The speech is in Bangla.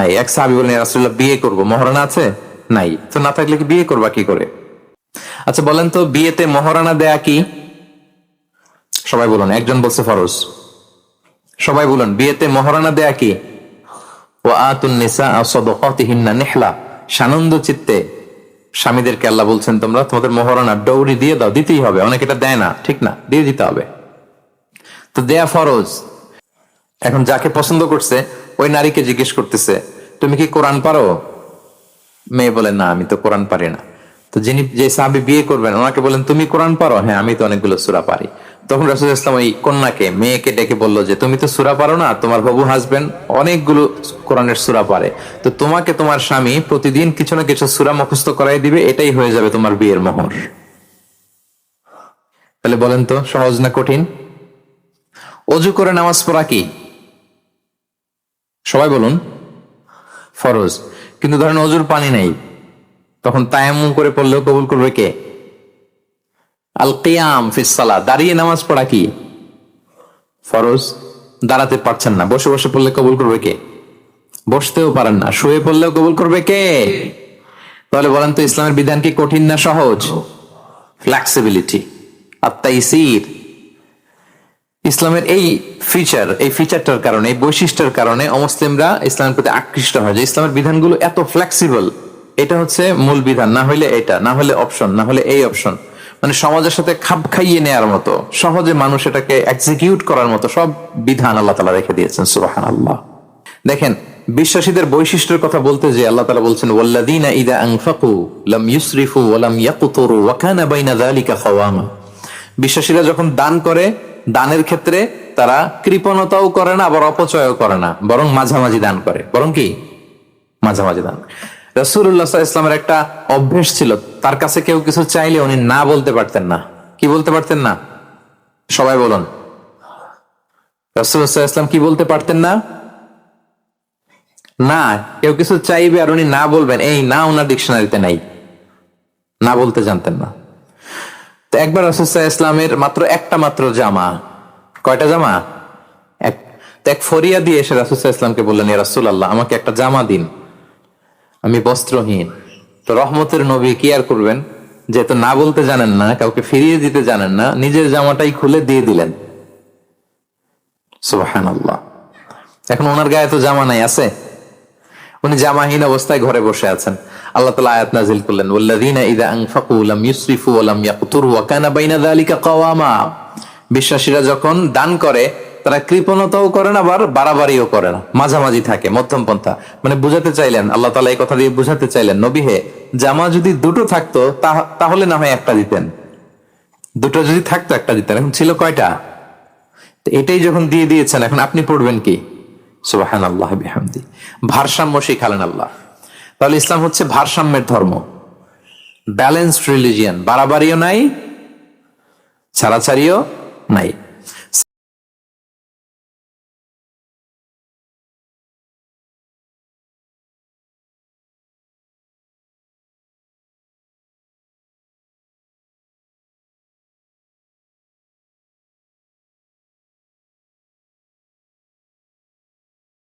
নাই। এক সাহাবি রাসুল্লাহ বিয়ে আছে? নাই। তো না থাকলে কি বিয়ে করবা? কি করে? আচ্ছা বলেন তো, বিয়েতে দেয়া কি? সবাই বলুন, একজন বলছে ফরজ। সবাই বলুন, বিয়েতে দেয়া কি? ও নেহলা। সানন্দ চিত্তে। স্বামীদেরকে আল্লাহ বলছেন তোমরা, তোমাদের মহারানা ডৌরি দিয়ে দাও, দিতেই হবে। অনেক এটা দেয় না, ঠিক না, দিয়ে দিতে হবে। তো দেয়া ফরজ। এখন যাকে পছন্দ করছে ওই নারীকে জিজ্ঞেস করতেছে, তুমি কি কোরআন পারো? মেয়ে বলে, না, আমি তো কোরআন পারি না। তো যিনি, যে সাহাবি বিয়ে করবেন, ওনাকে বলেন, তুমি কোরআন পারো? হ্যাঁ আমি তো অনেকগুলো সুরা পারি। তখন রাসুল ইসলাম ওই কন্যাকে, মেয়েকে ডেকে বলল যে, তুমি তো সুরা পারো না? তোমার বাবু হাজবেন্ড অনেকগুলো কোরআনের সুরা পারে। তো তোমাকে তোমার স্বামী প্রতিদিন কিছু না কিছু সুরা মুখস্থ করাই দিবে, এটাই হয়ে যাবে তোমার বিয়ের মোহর। তাহলে বলেন তো, সহজ না কঠিন? অজু করে নামাজ পড়া কি? সবাই বলুন। ফরজ। কিন্তু ধরেন অজুর পানি নেই। তখন তায়াম্মুম করে পড়লেও কবুল করবে কে? আল কিয়াম ফিসালা দাঁড়িয়ে নামাজ পড়া কি? ফরজ। দাঁড়াতে পারছেন না। বসে বসে পড়লে কবুল করবে কে? বসতেও পারেন না। শুয়ে পড়লেও কবুল করবে কে? তাহলে বলেন তো, ইসলামের বিধান কি কঠিন না সহজ? ফ্লেক্সিবিলিটি আর তাইসির ইসলামের এই ফিচার এই ফিচারটার কারণে, এই বৈশিষ্ট্যের কারণে অমুসলিমরা ইসলামের প্রতি আকৃষ্ট হয় যে ইসলামের বিধানগুলো এত ফ্লেক্সিবল এটা হচ্ছে মূল বিধান, না হলে এটা, না হলে অপশন না হলে এই অপশন মানে সমাজের সাথে খাপ খাইয়ে নেয়ার মতো, সহজে মানুষ এটাকে এক্সিকিউট করার মতো সব বিধান আল্লাহ তালা রেখে দিয়েছেন সুবাহান আল্লাহ দেখেন, বিশ্বাসীদের বৈশিষ্ট্যের কথা বলতে যে আল্লাহ তালা বলছেন ওয়াল্লাদিনা ইদা আনফাকু লাম ইউসরিফু ওয়ালাম ইয়াকুতুরু ওয়া কানা বাইনা যালিকা খাওয়ামা। বিশ্বাসীরা যখন দান করে দানের ক্ষেত্রে তারা কৃপণতাও করে না, আবার অপচয়ও করে না, বরং মাঝামাঝি দান করে। বরং কি? মাঝামাঝি দান। রসুল্লাহ ইসলামের একটা অভ্যেস ছিল, তার কাছে কেউ কিছু চাইলে উনি না বলতে পারতেন না। কি বলতে পারতেন না? সবাই বলুন। রসুল্লাহ ইসলাম কি বলতে পারতেন না? না, কেউ কিছু চাইবে আর উনি না বলবেন, এই না ওনার ডিকশনারিতে নাই। না বলতে জানতেন না। তো একবার রসুল্লাহ ইসলামের মাত্র একটা মাত্র জামা। কয়টা জামা? এক এক ফরিয়া দিয়ে এসে রাসুল্লাহ ইসলামকে বললেন রাসুল আল্লাহ আমাকে একটা জামা দিন। আমি বস্ত্রহীন। তো রহমতের নবী কি আর করবেন? যেহেতু না বলতে জানেন না, কাউকে ফিরিয়ে দিতে জানেন না, নিজের জামাটাই খুলে দিয়ে দিলেন। আল্লাহ এখন ওনার গায়ে তো জামা নাই, আছে? উনি জামাহীন অবস্থায় ঘরে বসে আছেন। আল্লাহ তালা আয়াত নাজিল করলেন, ওয়াল্লাযীনা ইযা আনফাকু লাম ইউসরিফু লাম ইয়াকতুরু ওয়া কানা বাইনা কাওয়ামা। বিশ্বাসীরা যখন দান করে, তারা কৃপণতাও করে না আবার বাড়াবাড়িও করে না মাঝামাঝি থাকে, মধ্যম পন্থা। মানে বুঝাতে চাইলেন, আল্লাহ তালা এই কথা দিয়ে বুঝাতে চাইলেন, নবী হে, জামা যদি দুটো থাকতো তাহলে না হয় একটা দিতেন। দুটো যদি থাকতো, একটা দিতেন। এখন ছিল কয়টা? এটাই যখন দিয়ে দিয়েছেন, এখন আপনি পড়বেন কি? সুবাহান আল্লাহ বিহামদি। ভারসাম্য শিখালেন আল্লাহ। তাহলে ইসলাম হচ্ছে ভারসাম্যের ধর্ম। ব্যালেন্সড রিলিজিয়ান বাড়াবাড়িও নাই, ছাড়াছাড়িও নাই।